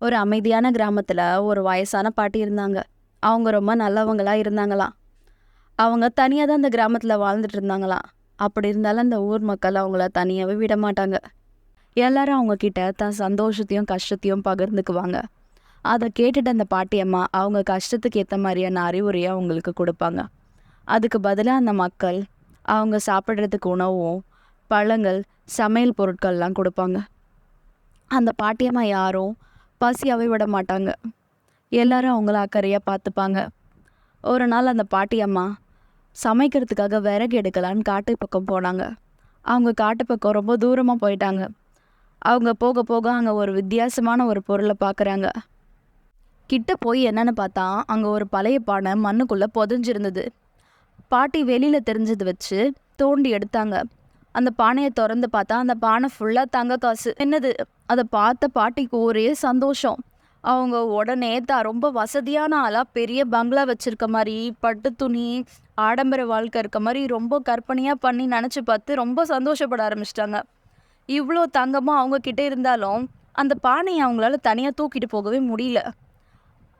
ஒரு அமைதியான கிராமத்தில் ஒரு வயசான பாட்டி இருந்தாங்க. அவங்க ரொம்ப நல்லவங்களா இருந்தாங்களாம். அவங்க தனியாக தான் அந்த கிராமத்தில் வாழ்ந்துட்டு இருந்தாங்களாம். அப்படி இருந்தாலும் அந்த ஊர் மக்கள் அவங்கள தனியாகவே விட மாட்டாங்க எல்லாரும் அவங்கக்கிட்ட தன் சந்தோஷத்தையும், கஷ்டத்தையும் பகிர்ந்துக்குவாங்க. அதை கேட்டுட்டு அந்த பாட்டியம்மா அவங்க கஷ்டத்துக்கு ஏற்ற மாதிரியான அறிவுரையை அவங்களுக்கு கொடுப்பாங்க அதுக்கு பதிலாக அந்த மக்கள் அவங்க சாப்பிட்றதுக்கு உணவும், பழங்கள், சமையல் பொருட்கள்லாம் கொடுப்பாங்க அந்த பாட்டியம்மா யாரும் பசியாகவே விட மாட்டாங்க. எல்லாரும் அவங்கள அக்கறையாக பார்த்துப்பாங்க. ஒரு நாள் அந்த பாட்டியம்மா சமைக்கிறதுக்காக விறகு எடுக்கலான்னு காட்டு பக்கம் போனாங்க. அவங்க காட்டு பக்கம் ரொம்ப தூரமாக போயிட்டாங்க. அவங்க போக போக அங்கே ஒரு வித்தியாசமான ஒரு பொருளை பார்க்குறாங்க. கிட்ட போய் என்னென்னு பார்த்தா, அங்கே ஒரு பழைய பானை மண்ணுக்குள்ளே புதஞ்சிருந்தது பாட்டி வெளியில் தெரிஞ்சது வச்சு தோண்டி எடுத்தாங்க. அந்த பானையை திறந்து பார்த்தா, அந்த பானை ஃபுல்லாக தங்க காசு. என்னது அதை பார்த்த பாட்டிக்கு ஒரே சந்தோஷம். அவங்க உடனே தான் ரொம்ப வசதியான ஆளாக பெரிய பங்களா வச்சுருக்க மாதிரி பட்டு துணி, ஆடம்பர வாழ்க்கை இருக்க மாதிரி ரொம்ப கற்பனையாக பண்ணி நினச்சி பார்த்து ரொம்ப சந்தோஷப்பட ஆரம்பிச்சுட்டாங்க. இவ்வளோ தங்கமாக அவங்கக்கிட்ட இருந்தாலும், அந்த பானையை அவங்களால தனியாக தூக்கிட்டு போகவே முடியல.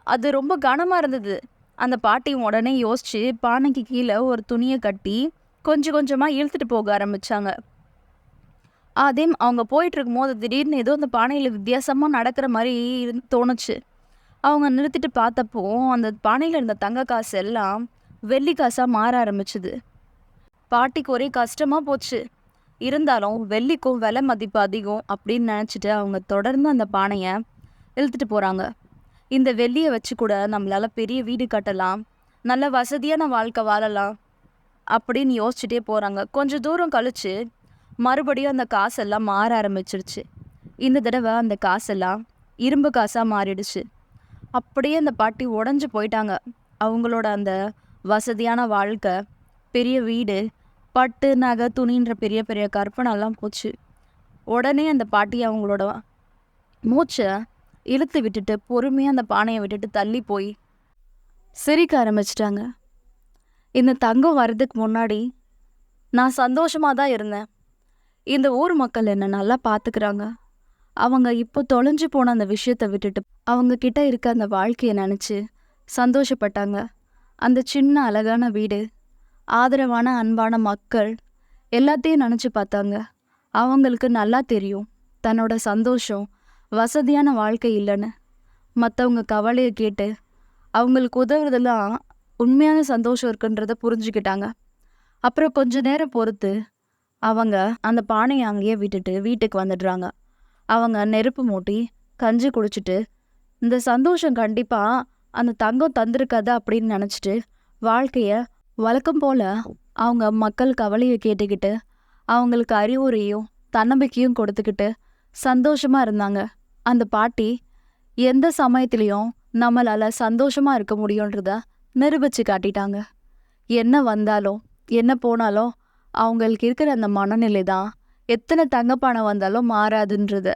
அது ரொம்ப கனமாக இருந்தது. அந்த பாட்டி உடனே யோசிச்சு பானைக்கு கீழே ஒரு துணியை கட்டி கொஞ்சம் கொஞ்சமாக இழுத்துட்டு போக ஆரம்பித்தாங்க அதே அவங்க போயிட்டு இருக்கும்போது திடீர்னு ஏதோ அந்த பானையில் வித்தியாசமாக நடக்கிற மாதிரி இருந்து தோணுச்சு. அவங்க நிறுத்திட்டு பார்த்தப்போ, அந்த பானையில் இருந்த தங்க காசு எல்லாம் வெள்ளி காசாக மாற ஆரம்பிச்சுது. பாட்டிக்கு ஒரே கஷ்டமாக போச்சு. இருந்தாலும் வெள்ளிக்கும் விலை மதிப்பு அதிகம் அப்படின்னு நினச்சிட்டு அவங்க தொடர்ந்து அந்த பானையை இழுத்துட்டு போகிறாங்க இந்த வெள்ளியை வச்சு கூட நம்மளால் பெரிய வீடு கட்டலாம். நல்ல வசதியான வாழ்க்கை வாழலாம். அப்படின்னு யோசிச்சுட்டே போகிறாங்க கொஞ்சம் தூரம் கழித்து மறுபடியும் அந்த காசெல்லாம் மாற ஆரம்பிச்சிருச்சு. இந்த தடவை அந்த காசெல்லாம் இரும்பு காசாக மாறிடுச்சு. அப்படியே அந்த பாட்டி உடஞ்சி போயிட்டாங்க. அவங்களோட அந்த வசதியான வாழ்க்கை, பெரிய வீடு, பட்டு, நகை, துணின்ற பெரிய பெரிய கற்பனைலாம் போச்சு. உடனே அந்த பாட்டி அவங்களோட மூச்சை இழுத்து விட்டுட்டு பொறுமையாக அந்த பானையை விட்டுட்டு தள்ளி போய் சிரிக்க ஆரம்பிச்சிட்டாங்க இந்த தங்கம் வர்றதுக்கு முன்னாடி நான் சந்தோஷமா தான் இருந்தேன். இந்த ஊர் மக்கள் என்ன நல்லா பார்த்துக்கிறாங்க. அவங்க இப்போ தொலைஞ்சு போன அந்த விஷயத்த விட்டுட்டு அவங்க கிட்ட இருக்க அந்த வாழ்க்கைய நினச்சி சந்தோஷப்பட்டாங்க. அந்த சின்ன அழகான வீடு, ஆதரவான அன்பான மக்கள் எல்லாத்தையும் நினச்சி பார்த்தாங்க. அவங்களுக்கு நல்லா தெரியும். தன்னோட சந்தோஷம் வசதியான வாழ்க்கை இல்லைன்னு மத்தவங்க கவலையை கேட்டு அவங்களுக்கு உதவுறதெல்லாம் உண்மையான சந்தோஷம் இருக்குன்றத புரிஞ்சுக்கிட்டாங்க. அப்புறம் கொஞ்ச நேரம் பொறுத்து அவங்க அந்த பானைய அங்கேயே விட்டுட்டு வீட்டுக்கு வந்துடுறாங்க. அவங்க நெருப்பு மூட்டி, கஞ்சி குடிச்சிட்டு, இந்த சந்தோஷம் கண்டிப்பா அந்த தங்கம் தந்திருக்காது அப்படின்னு நினச்சிட்டு வாழ்க்கைய வழக்கம் போல அவங்க மக்கள் கவலையை கேட்டுக்கிட்டு, அவங்களுக்கு அறிவுரையும், தன்னம்பிக்கையும் கொடுத்துக்கிட்டு சந்தோஷமா இருந்தாங்க. அந்த பாட்டி எந்த சமயத்துலேயும் நம்மளால சந்தோஷமா இருக்க முடியுன்றத நிரூபிச்சு காட்டிட்டாங்க. என்ன வந்தாலும், என்ன போனாலும் அவங்களுக்கு இருக்கிற அந்த மனநிலை தான் எத்தன தங்க வந்தாலும் மாறாதுன்றதை